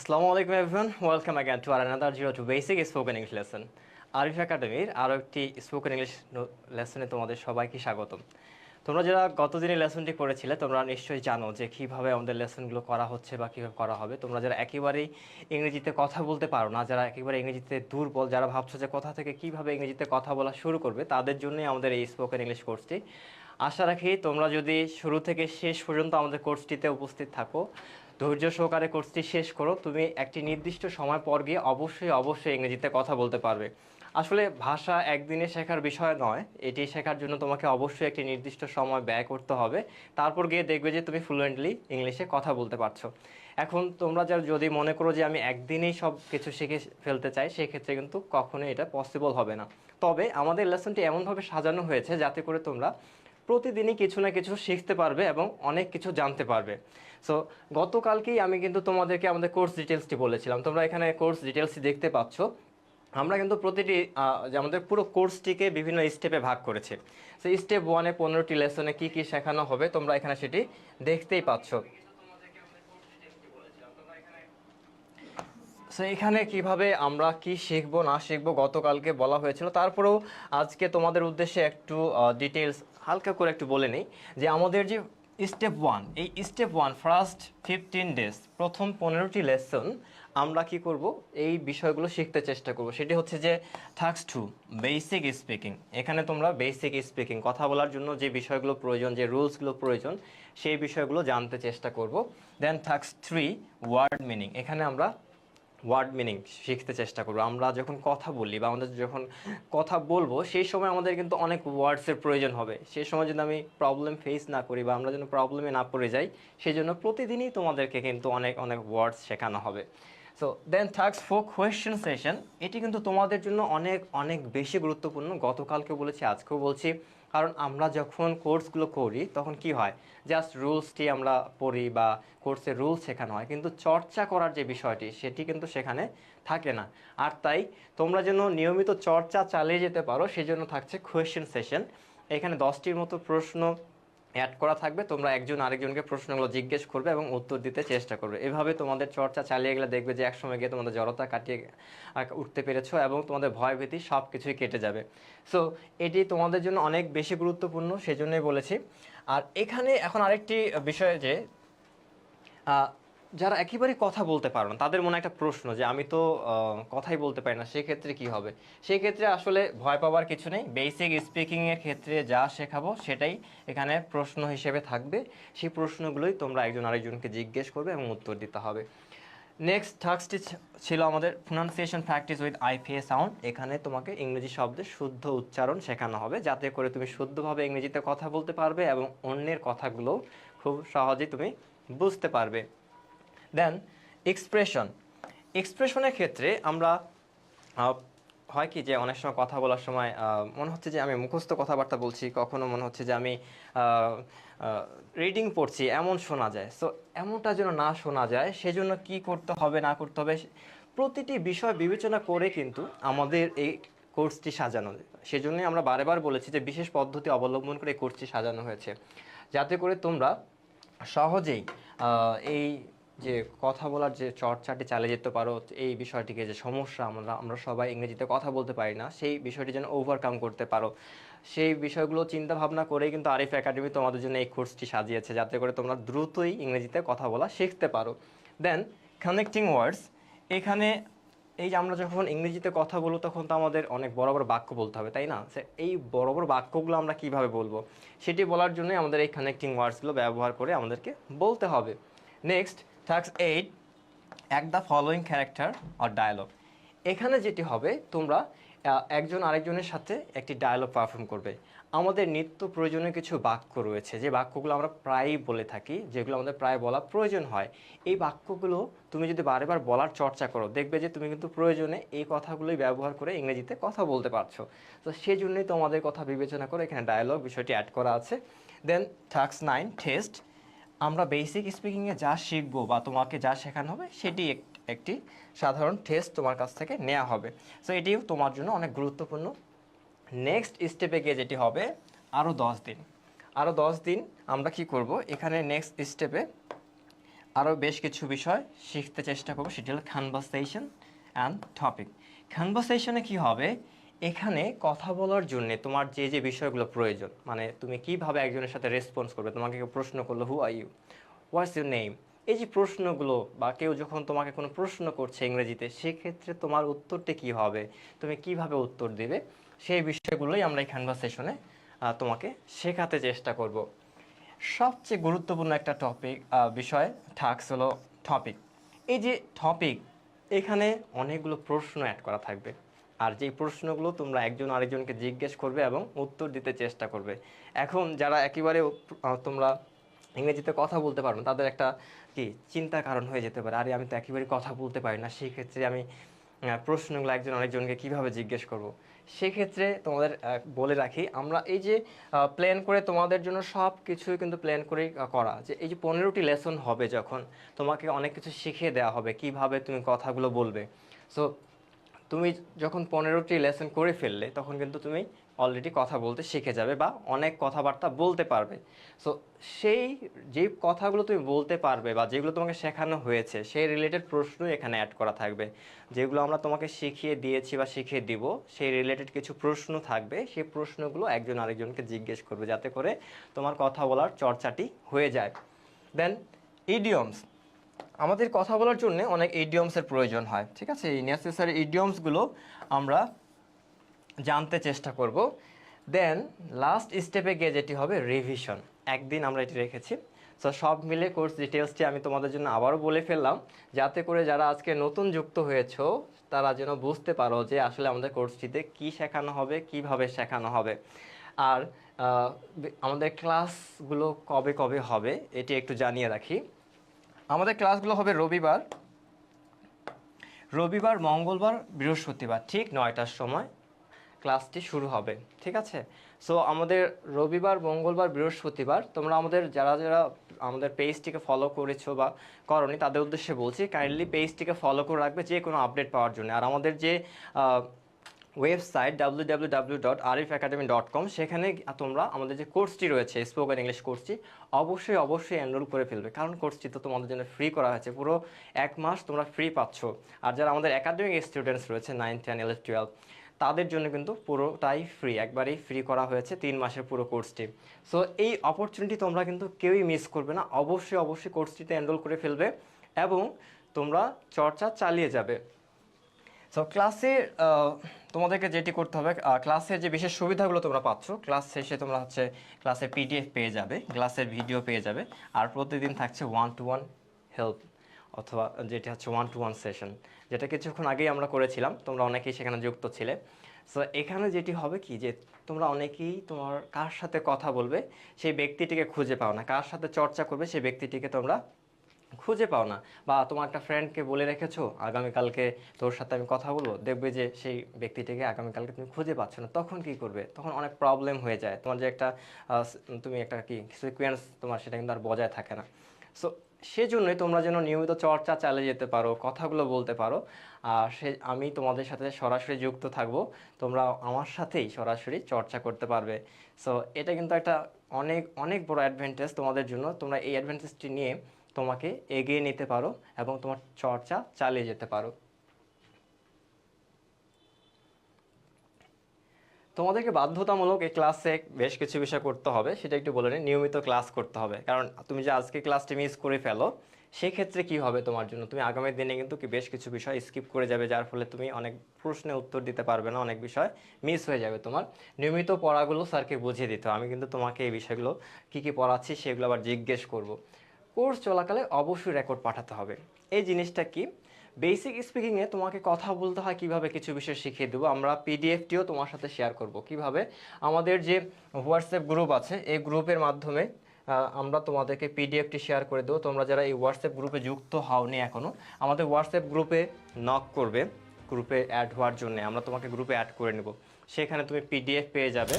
আসসালামু আলাইকুম everyone welcome again to our another zero to basic spoken English lesson Arif একাডেমির আরও একটি স্পোকেন ইংলিশ লেসনে তোমাদের সবাইকে স্বাগতম। তোমরা যারা গত দিনে লেসনটি করেছিলে তোমরা নিশ্চয়ই জানো যে কীভাবে আমাদের লেসনগুলো করা হচ্ছে বা কীভাবে করা হবে। তোমরা যারা একেবারেই ইংরেজিতে কথা বলতে পারো না, যারা একেবারে ইংরেজিতে দুর্বল, যারা ভাবছ যে কোথা থেকে কীভাবে ইংরেজিতে কথা বলা শুরু করবে, তাদের জন্যই আমাদের এই স্পোকেন ইংলিশ কোর্সটি আশা রাখি তোমরা যদি শুরু থেকে শেষ পর্যন্ত আমাদের কোর্সটিতে উপস্থিত থাকো ধৈর্য সহকারে কোর্সটি শেষ করো। তুমি একটি নির্দিষ্ট সময় পর গিয়ে অবশ্যই অবশ্যই ইংরেজিতে কথা বলতে পারবে। আসলে ভাষা একদিনে শেখার বিষয় নয়। এটি শেখার জন্য তোমাকে অবশ্যই একটি নির্দিষ্ট সময় ব্যয় করতে হবে। তারপর গিয়ে দেখবে যে তুমি ফ্লুয়েন্টলি ইংলিশে কথা বলতে পারছ। এখন তোমরা যার যদি মনে করো যে আমি একদিনেই সব কিছু শিখে ফেলতে চাই, সেক্ষেত্রে কিন্তু কখনোই এটা পসিবল হবে না। তবে আমাদের লেসনটি এমনভাবে সাজানো হয়েছে যাতে করে তোমরা প্রতিদিনই কিছু না কিছু শিখতে পারবে এবং অনেক কিছু জানতে পারবে। সো গতকালকেই আমি কিন্তু তোমাদেরকে আমাদের কোর্স ডিটেলসটি বলেছিলাম। তোমরা এখানে কোর্স ডিটেলসটি দেখতে পাচ্ছ। আমরা কিন্তু প্রতিটি যে আমাদের পুরো কোর্সটিকে বিভিন্ন স্টেপে ভাগ করেছি। সেই স্টেপ ওয়ানে পনেরোটি লেসনে কী কী শেখানো হবে তোমরা এখানে সেটি দেখতেই পাচ্ছ। সো এখানে কীভাবে আমরা কি শিখব, না শিখব গতকালকে বলা হয়েছিল। তারপরেও আজকে তোমাদের উদ্দেশ্যে একটু ডিটেলস হালকা করে একটু বলে নিই যে আমাদের যে স্টেপ ওয়ান এই step one first fifteen days প্রথম পনেরোটি লেসন আমরা কি করব? এই বিষয়গুলো শিখতে চেষ্টা করব। সেটি হচ্ছে যে থাকস টু বেসিক স্পিকিং এখানে তোমরা বেসিক স্পিকিং কথা বলার জন্য যে বিষয়গুলো প্রয়োজন, যে রুলসগুলো প্রয়োজন, সেই বিষয়গুলো জানতে চেষ্টা করব। দেন থাকস থ্রি ওয়ার্ড মিনিং এখানে আমরা ওয়ার্ড মিনিং শিখতে চেষ্টা করব। আমরা যখন কথা বলি বা আমাদের যখন কথা বলব, সেই সময় আমাদের কিন্তু অনেক ওয়ার্ডসের প্রয়োজন হবে। সেই সময় যদি আমি প্রবলেম ফেস না করি বা আমরা যেন প্রবলেমে না পড়ে যাই, সেই জন্য প্রতিদিনই তোমাদেরকে কিন্তু অনেক অনেক ওয়ার্ডস শেখানো হবে। সো দেন থাকস ফোর কোয়েশ্চেন সেশন এটি কিন্তু তোমাদের জন্য অনেক অনেক বেশি গুরুত্বপূর্ণ। গতকালকে বলেছি, আজকেও বলছি। কারণ আমরা যখন কোর্সগুলো করি, তখন কি হয়? জাস্ট রুলসটি আমরা পড়ি বা কোর্সের রুলস শেখানো হয়। কিন্তু চর্চা করার যে বিষয়টি, সেটি কিন্তু সেখানে থাকে না। আর তাই তোমরা যেন নিয়মিত চর্চা চালিয়ে যেতে পারো, সেজন্য থাকছে কোয়েশ্চেন সেশন এখানে দশটির মতো প্রশ্ন অ্যাড করা থাকবে, তোমরা একজন আরেকজনকে প্রশ্নগুলো জিজ্ঞেস করবে এবং উত্তর দিতে চেষ্টা করবে। এভাবে তোমাদের চর্চা চালিয়ে গেলে দেখবে যে একসময় গিয়ে তোমাদের জড়তা কাটিয়ে উঠতে পেরেছ এবং তোমাদের ভয় ভীতি সব কিছুই কেটে যাবে। সো এটি তোমাদের জন্য অনেক বেশি গুরুত্বপূর্ণ, সেজন্যই বলেছি। আর এখানে এখন আরেকটি বিষয় যে যারা একেবারে কথা বলতে পারো না, তাদের মনে একটা প্রশ্ন যে, আমি তো কথাই বলতে পারি না, সেক্ষেত্রে কি হবে? সেই ক্ষেত্রে আসলে ভয় পাওয়ার কিছু নেই। বেসিক স্পিকিং এর ক্ষেত্রে যা শেখাবো, সেটাই এখানে প্রশ্ন হিসেবে থাকবে। সেই প্রশ্নগুলোই তোমরা একজন আরেকজনকে জিজ্ঞেস করবে এবং উত্তর দিতে হবে। নেক্সট থার্সটি ছিল আমাদের pronunciation practice with IPA sound এখানে তোমাকে ইংরেজি শব্দের শুদ্ধ উচ্চারণ শেখানো হবে, যাতে করে তুমি শুদ্ধভাবে ইংরেজিতে কথা বলতে পারবে এবং অন্যের কথাগুলো খুব সহজেই তুমি বুঝতে পারবে। দেন এক্সপ্রেশন এক্সপ্রেশনের ক্ষেত্রে আমরা হয় কি যে অনেক সময় কথা বলার সময় মনে হচ্ছে যে আমি মুখস্থ কথাবার্তা বলছি, কখনো মনে হচ্ছে যে আমি রিডিং পড়ছি, এমন শোনা যায়। সো এমনটা যেন না শোনা যায়, সেজন্য কি করতে হবে, না করতে হবে, প্রতিটি বিষয় বিবেচনা করে কিন্তু আমাদের এই কোর্সটি সাজানো সেজন্যই আমরা বারে বার বলেছি যে বিশেষ পদ্ধতি অবলম্বন করে এই কোর্সটি সাজানো হয়েছে। যাতে করে তোমরা সহজেই এই যে কথা বলার যে চর্চাটি চালিয়ে যেতে পারো, এই বিষয়টিকে যে সমস্যা আমরা আমরা সবাই ইংরেজিতে কথা বলতে পারি না, সেই বিষয়টি যেন ওভারকাম করতে পারো। সেই বিষয়গুলো চিন্তা ভাবনা করেই কিন্তু আরিফ একাডেমি তোমাদের জন্য এই কোর্সটি সাজিয়েছে, যাতে করে তোমরা দ্রুতই ইংরেজিতে কথা বলা শিখতে পারো। দেন কানেক্টিং ওয়ার্ডস এখানে এই যে আমরা যখন ইংরেজিতে কথা বলব, তখন তো আমাদের অনেক বড় বড় বাক্য বলতে হবে, তাই না? এই বড় বড় বাক্যগুলো আমরা কীভাবে বলব? সেটি বলার জন্যই আমাদের এই কানেক্টিং ওয়ার্ডসগুলো ব্যবহার করে আমাদেরকে বলতে হবে। নেক্সট থাকস এইট এক the following character or dialogue এখানে যেটি হবে, তোমরা একজন আরেকজনের সাথে একটি ডায়ালগ পারফর্ম করবে। আমাদের নিত্য প্রয়োজনীয় কিছু বাক্য রয়েছে। যে বাক্যগুলো আমরা প্রায়ই বলে থাকি, যেগুলো আমাদের প্রায় বলা প্রয়োজন হয়। এই বাক্যগুলো তুমি যদি বারে বার বলার চর্চা করো, দেখবে যে তুমি কিন্তু প্রয়োজনে এই কথাগুলোই ব্যবহার করে ইংরেজিতে কথা বলতে পারছ। তো সেই জন্যই তোমাদের কথা বিবেচনা করে এখানে ডায়ালগ বিষয়টি অ্যাড করা আছে। দেন থাকস নাইন টেস্ট আমরা বেসিক স্পিকিংয়ে যা শিখব বা তোমাকে যা শেখানো হবে, সেটি একটি সাধারণ টেস্ট তোমার কাছ থেকে নেওয়া হবে। সো এটিও তোমার জন্য অনেক গুরুত্বপূর্ণ। নেক্সট স্টেপে গিয়ে যেটি হবে আরও দশ দিন। আরও দশ দিন আমরা কি করব? এখানে নেক্সট স্টেপে আরও বেশ কিছু বিষয় শিখতে চেষ্টা করব। সেটি হলো কনভারসেশন অ্যান্ড টপিক কনভারসেশনে কি হবে? এখানে কথা বলার জন্য তোমার যে যে বিষয়গুলো প্রয়োজন মানে তুমি কীভাবে একজনের সাথে রেসপন্স করবে, তোমাকে কেউ প্রশ্ন করল who are you what's your name এই যে প্রশ্নগুলো, বা কেউ যখন তোমাকে কোনো প্রশ্ন করছে ইংরেজিতে, সেক্ষেত্রে তোমার উত্তরটি কী হবে? তুমি কীভাবে উত্তর দেবে? সেই বিষয়গুলোই আমরা এই কনভারসেশনে তোমাকে শেখাতে চেষ্টা করব। সবচেয়ে গুরুত্বপূর্ণ একটা টপিক বিষয় থাকস হলো টপিক এই যে টপিক এখানে অনেকগুলো প্রশ্ন অ্যাড করা থাকবে। আর যেই প্রশ্নগুলো তোমরা একজন আরেকজনকে জিজ্ঞেস করবে এবং উত্তর দিতে চেষ্টা করবে। এখন যারা একেবারে তোমরা ইংরেজিতে কথা বলতে পারবে তাদের একটা কি চিন্তা কারণ হয়ে যেতে পারে। আরে, আমি তো একেবারে কথা বলতে পারি না, সেক্ষেত্রে আমি প্রশ্নগুলো একজন আরেকজনকে কীভাবে জিজ্ঞেস করব? সেক্ষেত্রে তোমাদের বলে রাখি, আমরা এই যে প্ল্যান করে তোমাদের জন্য সব কিছুই কিন্তু প্ল্যান করেই করা। যে এই যে পনেরোটি লেসন হবে যখন, তোমাকে অনেক কিছু শিখিয়ে দেওয়া হবে কীভাবে তুমি কথাগুলো বলবে। সো তুমি যখন পনেরোটি লেসন করে ফেললে, তখন কিন্তু তুমি অলরেডি কথা বলতে শিখে যাবে বা অনেক কথাবার্তা বলতে পারবে। সো সেই যে কথাগুলো তুমি বলতে পারবে বা যেগুলো তোমাকে শেখানো হয়েছে, সেই রিলেটেড প্রশ্ন এখানে অ্যাড করা থাকবে। যেগুলো আমরা তোমাকে শিখিয়ে দিয়েছি বা শিখিয়ে দিব, সেই রিলেটেড কিছু প্রশ্ন থাকবে। সেই প্রশ্নগুলো একজন আরেকজনকে জিজ্ঞেস করবে যাতে করে তোমার কথা বলার চর্চাটি হয়ে যায়। দেন ইডিয়মস আমাদের কথা বলার জন্য অনেক ইডিয়মসের প্রয়োজন হয়, ঠিক আছে? এই নেসেসারি ইডিয়মসগুলো আমরা জানতে চেষ্টা করব। দেন লাস্ট স্টেপে গিয়ে যেটি হবে রিভিশন একদিন আমরা এটি রেখেছি। সো সব মিলে কোর্স ডিটেলসটি আমি তোমাদের জন্য আবারও বলে ফেললাম। যাতে করে যারা আজকে নতুন যুক্ত হয়েছো, তারা যেন বুঝতে পারো যে আসলে আমাদের কোর্সটিতে কি শেখানো হবে, কীভাবে শেখানো হবে। আর আমাদের ক্লাসগুলো কবে কবে হবে, এটি একটু জানিয়ে রাখি। আমাদের ক্লাসগুলো হবে রবিবার। রবিবার, মঙ্গলবার, বৃহস্পতিবার, ঠিক নয়টার সময় ক্লাসটি শুরু হবে, ঠিক আছে? সো আমাদের রবিবার, মঙ্গলবার, বৃহস্পতিবার, তোমরা আমাদের যারা যারা আমাদের পেজটিকে ফলো করেছ বা করনি, তাদের উদ্দেশ্যে বলছি কাইন্ডলি পেজটিকে ফলো করে রাখবে যে কোনো আপডেট পাওয়ার জন্য। আর আমাদের যে ওয়েবসাইট কম সেখানে তোমরা আমাদের যে কোর্সটি রয়েছে স্পোকেন ইংলিশ কোর্সটি, অবশ্যই অবশ্যই এনরোল করে ফেলবে। কারণ কোর্সটি তো তোমাদের জন্য ফ্রি করা হয়েছে। পুরো এক মাস তোমরা ফ্রি পাচ্ছ। আর যারা আমাদের একাডেমিক স্টুডেন্টস রয়েছে নাইন টেন ইলেভেন টুয়েলভ তাদের জন্য কিন্তু পুরোটাই ফ্রি একবারেই ফ্রি করা হয়েছে তিন মাসের পুরো কোর্সটি। সো এই অপরচুনিটি তোমরা কিন্তু কেউই মিস করবে না। অবশ্যই অবশ্যই কোর্সটিতে এনরোল করে ফেলবে এবং তোমরা চর্চা চালিয়ে যাবে। সো ক্লাসে তোমাদেরকে যেটি করতে হবে ক্লাসের যে বিশেষ সুবিধাগুলো তোমরা পাচ্ছ ক্লাস শেষে তোমরা হচ্ছে ক্লাসের পিডিএফ পেয়ে যাবে ক্লাসের ভিডিও পেয়ে যাবে, আর প্রতিদিন থাকছে ওয়ান টু ওয়ান হেল্প অথবা যেটি হচ্ছে ওয়ান টু ওয়ান সেশন যেটা কিছুক্ষণ আগেই আমরা করেছিলাম, তোমরা অনেকেই সেখানে যুক্ত ছিলে। সো এখানে যেটি হবে কি যে, তোমরা অনেকেই তোমার কার সাথে কথা বলবে, সেই ব্যক্তিটিকে খুঁজে পাও না, কার সাথে চর্চা করবে, সেই ব্যক্তিটিকে তোমরা খুঁজে পাও না। বা তোমার একটা ফ্রেন্ডকে বলে রেখেছো, আগামীকালকে তোর সাথে আমি কথা বলব। দেখবে যে সেই ব্যক্তিটিকে আগামীকালকে তুমি খুঁজে পাচ্ছ না। তখন কি করবে? তখন অনেক প্রবলেম হয়ে যায়। তোমার যে একটা তুমি একটা কি সিকোয়েন্স তোমার সেটা কিন্তু আর বজায় থাকে না। সো সেজন্যই তোমরা যেন নিয়মিত চর্চা চালিয়ে যেতে পারো, কথাগুলো বলতে পারো। আর সে, আমি তোমাদের সাথে সরাসরি যুক্ত থাকব। তোমরা আমার সাথেই সরাসরি চর্চা করতে পারবে। সো এটা কিন্তু একটা অনেক অনেক বড় অ্যাডভান্টেজ তোমাদের জন্য। তোমরা এই অ্যাডভান্টেজটি নিয়ে তোমাকে এগিয়ে নিতে পারো এবং তোমার চর্চা চালিয়ে যেতে পারো। তোমাদেরকে বাধ্যতামূলক এই ক্লাসে বেশ কিছু বিষয় করতে হবে, সেটা একটু বলে নিই। নিয়মিত ক্লাস করতে হবে। কারণ তুমি যে আজকে ক্লাসটি মিস করে ফেলো, সেক্ষেত্রে কি হবে তোমার জন্য? তুমি আগামী দিনে কিন্তু বেশ কিছু বিষয় স্কিপ করে যাবে, যার ফলে তুমি অনেক প্রশ্নের উত্তর দিতে পারবে না, অনেক বিষয় মিস হয়ে যাবে তোমার। নিয়মিত পড়াগুলো স্যারকে বুঝিয়ে দিতে। আমি কিন্তু তোমাকে এই বিষয়গুলো কি কি পড়াচ্ছি সেগুলো আবার জিজ্ঞেস করব। কোর্স চলাকালে অবশ্যই রেকর্ড পাঠাতে হবে। এই জিনিসটা কি? বেসিক স্পিকিংয়ে তোমাকে কথা বলতে হয় কীভাবে কিছু বিষয় শিখিয়ে দেবো। আমরা পিডিএফটিও তোমার সাথে শেয়ার করব। কীভাবে? আমাদের যে হোয়াটসঅ্যাপ গ্রুপ আছে, এই গ্রুপের মাধ্যমে আমরা তোমাদেরকে পিডিএফটি শেয়ার করে দেবো। তোমরা যারা এই হোয়াটসঅ্যাপ গ্রুপে যুক্ত হওনি এখনও আমাদের হোয়াটসঅ্যাপ গ্রুপে নক করবে গ্রুপে অ্যাড হওয়ার জন্য। আমরা তোমাকে গ্রুপে অ্যাড করে নেব। সেখানে তুমি পিডিএফ পেয়ে যাবে।